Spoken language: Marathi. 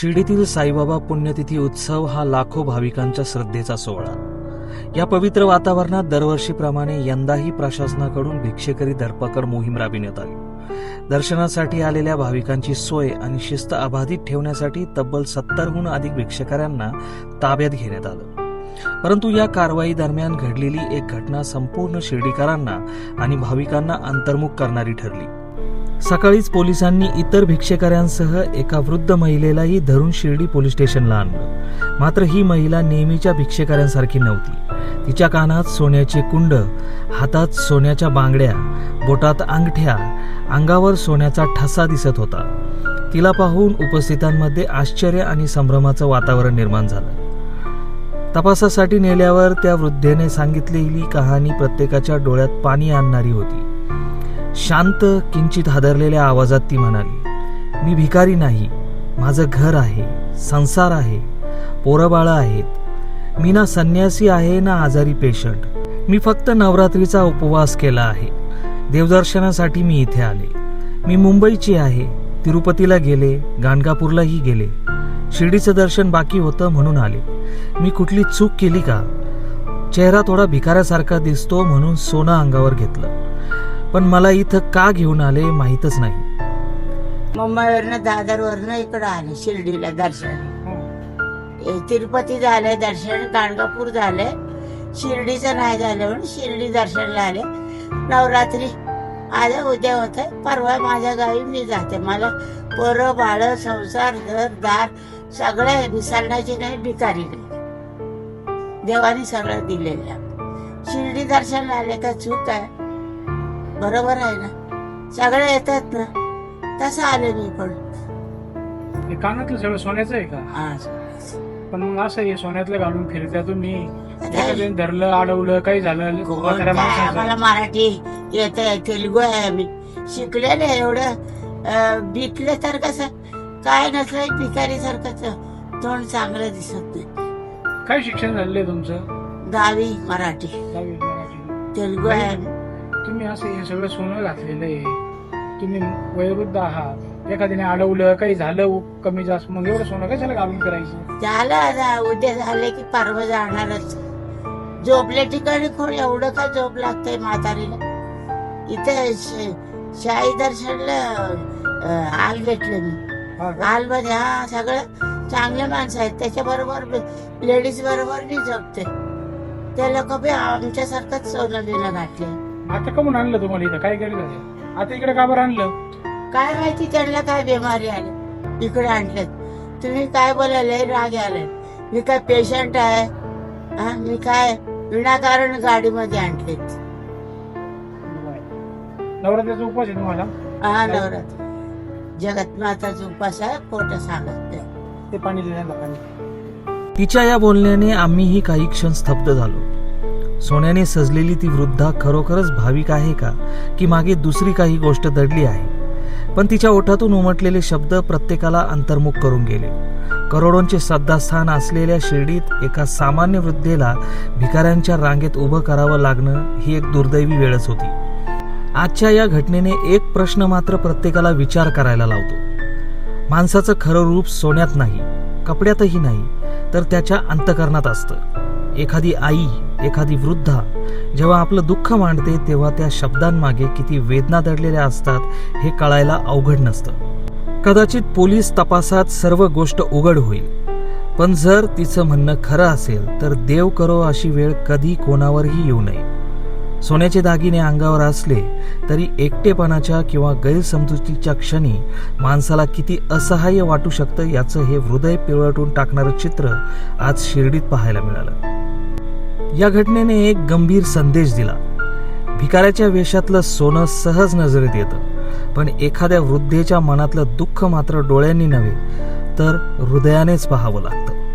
शिर्डीतील साईबाबा पुण्यतिथी उत्सव हा लाखो भाविकांच्या श्रद्धेचा सोहळा. या पवित्र वातावरणात दरवर्षीप्रमाणे यंदाही प्रशासनाकडून भिक्षेकरी धरपकड मोहीम राबविण्यात आली. दर्शनासाठी आलेल्या भाविकांची सोय आणि शिस्त अबाधित ठेवण्यासाठी तब्बल सत्तरहून अधिक भिक्षेकऱ्यांना ताब्यात घेण्यात आलं. परंतु या कारवाई दरम्यान घडलेली एक घटना संपूर्ण शिर्डीकरांना आणि भाविकांना अंतर्मुख करणारी ठरली. सकाळीच पोलिसांनी इतर भिक्षेकऱ्यांसह एका वृद्ध महिलेलाही धरून शिर्डी पोलीस स्टेशनला आणलं. मात्र ही महिला नेहमीच्या भिक्षेकऱ्यांसारखी नव्हती. तिच्या कानात सोन्याचे कुंड हातात सोन्याच्या बांगड्या बोटात अंगठ्या अंगावर सोन्याचा ठसा दिसत होता. तिला पाहून उपस्थितांमध्ये आश्चर्य आणि संभ्रमाचं वातावरण निर्माण झालं. तपासासाठी नेल्यावर त्या वृद्धेने सांगितलेली कहाणी प्रत्येकाच्या डोळ्यात पाणी आणणारी होती. शांत किंचित हादरलेल्या आवाजात ती म्हणाली मी भिकारी नाही. माझं घर आहे संसार आहे पोरबाळं आहेत. मी ना संन्यासी आहे ना आजारी पेशंट. मी फक्त नवरात्रीचा उपवास केला आहे. देवदर्शनासाठी मी इथे आले. मी मुंबईची आहे तिरुपतीला गेले गाणगापूरलाही गेले. शिर्डीचं दर्शन बाकी होतं म्हणून आले. मी कुठली चूक केली का? चेहरा थोडा भिकाऱ्यासारखा दिसतो म्हणून सोनं अंगावर घेतलं. पण मला इथं का घेऊन आले माहीतच नाही. मुंबईवरनं दादरवरनं इकडं आले शिर्डीला दर्शन. हे. तिरुपती झालंय दर्शन गाणगापूर झालंय. शिर्डीचं नाही झालं म्हणून शिर्डी दर्शनला आले. नवरात्री आज उद्या होत परवा माझ्या गावी मी जाते. मला पोरं बाळ संसार घर दार सगळं विसरण्याची नाही भिकारी नाही. देवाने सगळं दिलेलं आहे. शिर्डी दर्शनला आले का चूक आहे? बरोबर आहे ना? सगळे येतात ना? तसं आले मी पण. हे कानातलं सगळं सोन्याचं आहे का? आज पण मग असं हे सोन्यातलं घालून फिरत्या तुम्ही? एखाद्याने धरलं अडवलं काही झालं कोण म्हाताऱ्या काय? माणसाचं. आम्हाला मराठी येते तेलुगू आहे आम्ही. शिकलेले एवढं. अं, बिकले तर कसं? काय नसलं भिकारी सारखं तोंड चांगलं दिसत नाही. काय शिक्षण झालेलं आहे तुमचं? दहावी मराठी. दहावी, मराठी. तेलुगू आहे. आम्ही. तुम्ही असं हे सगळं सोनं घातलेलं आहे. तुम्ही वयोवृद्ध आहात. एखाद्याने अडवलं काही झालं कमी जास्त मग एवढं सोनं कशाला घालून करायचं? झालं आता. उद्या झाले की परवा जाणारच. झोपल्या ठिकाणी कोण एवढं काय झोप लागतंय म्हातारीला? इथे शाही दर्शनला हाल भेटले मी. का? हालमध्ये हा सगळं चांगले माणसं आहेत. त्याच्या बरोबर लेडीज बरोबर मी जगते ते लोक बी आमच्यासारखंच सोनं बिनं घातले आता कमून आणलं तुम्हाला इथं? काय गरज आहे आता इकडे का बरं आणलं? काय माहिती त्यांना काय बिमारी आली. इकडे आणलेत. तुम्ही काय बोलायला राग आले मी काय पेशंट आहे? हा मी काय विनाकारण गाडीमध्ये आणलेत. नवरात्रीचा उपवास आहे तुम्हाला? हा नवरात्र जगत माताचा उपास आहे पोट सांगत नाही. ते पाणी देण्याला पाणी. तिच्या या बोलण्याने आम्हीही काही क्षण स्तब्ध झालो. सोन्याने सजलेली ती वृद्धा खरोखरच भाविक आहे का? की मागे दुसरी काही गोष्ट दडली आहे? पण तिच्या ओठातून उमटलेले शब्द प्रत्येकाला अंतर्मुख करून गेले. करोडोंचे श्रद्धास्थान असलेल्या शिर्डीत एका सामान्य वृद्धेला भिकाऱ्यांच्या रांगेत उभं करावं लागणं ही एक दुर्दैवी वेळच होती. आजच्या या घटनेने एक प्रश्न मात्र प्रत्येकाला विचार करायला लावतो. माणसाचं खरं रूप सोन्यात नाही कपड्यातही नाही तर त्याच्या अंतकरणात असतं. एखादी आई एखादी वृद्धा जेव्हा आपलं दुःख मांडते तेव्हा त्या शब्दांमागे किती वेदना दडलेल्या असतात हे कळायला अवघड नसतं. कदाचित पोलीस तपासात सर्व गोष्ट उघड होईल. पण जर तिचं म्हणणं खरं असेल तर देव करो अशी वेळ कधी कोणावरही येऊ नये. सोन्याचे दागिने अंगावर असले तरी एकटेपणाच्या किंवा गैरसमजुतीच्या क्षणी माणसाला किती असहाय्य वाटू शकतं याचं हे हृदय पिवळटून टाकणारं चित्र आज शिर्डीत पाहायला मिळालं. या घटनेने एक गंभीर संदेश दिला. भिकाऱ्याच्या वेशातलं सोनं सहज नजरेत येतं. पण एखाद्या वृद्धेच्या मनातलं दुःख मात्र डोळ्यांनी नव्हे तर हृदयानेच पाहावं लागतं.